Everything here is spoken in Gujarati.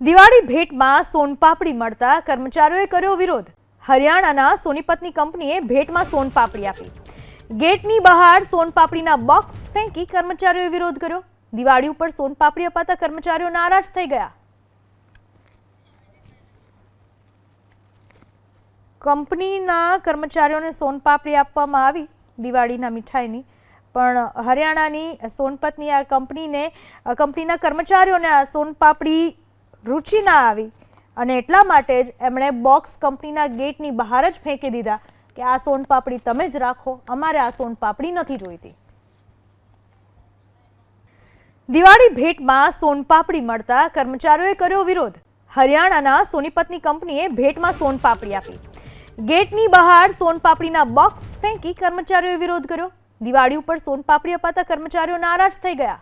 દિવાળી ભેટમાં સોનપાપડી મળતા કર્મચારીઓએ કર્યો વિરોધ. હરિયાણાના સોનીપતની કંપનીએ ભેટમાં સોનપાપડી આપી. ગેટની બહાર સોનપાપડીના બોક્સ ફેંકી કર્મચારીઓએ વિરોધ કર્યો. દિવાળી ઉપર સોનપાપડી અપાતા કર્મચારીઓ નારાજ થઈ ગયા. કંપનીના કર્મચારીઓને સોનપાપડી આપવામાં આવી દિવાળીના મીઠાઈની. પણ હરિયાણાની સોનપતની આ કંપનીને, કંપનીના કર્મચારીઓને આ સોનપાપડી રુચિ ના આવી અને એટલા માટે જ એમણે બોક્સ કંપનીના ગેટની બહાર જ ફેંકી દીધા કે આ સોનપાપડી તમે જ રાખો, અમારે આ સોનપાપડી નથી જોઈતી. દિવાળી ભેટમાં સોનપાપડી મળતા કર્મચારીઓએ કર્યો વિરોધ. હરિયાણાના સોનીપતની કંપનીએ ભેટમાં સોનપાપડી આપી. ગેટની બહાર સોનપાપડીના બોક્સ ફેંકી કર્મચારીઓએ વિરોધ કર્યો. દિવાળી ઉપર સોનપાપડી અપાતા કર્મચારીઓ નારાજ થઈ ગયા.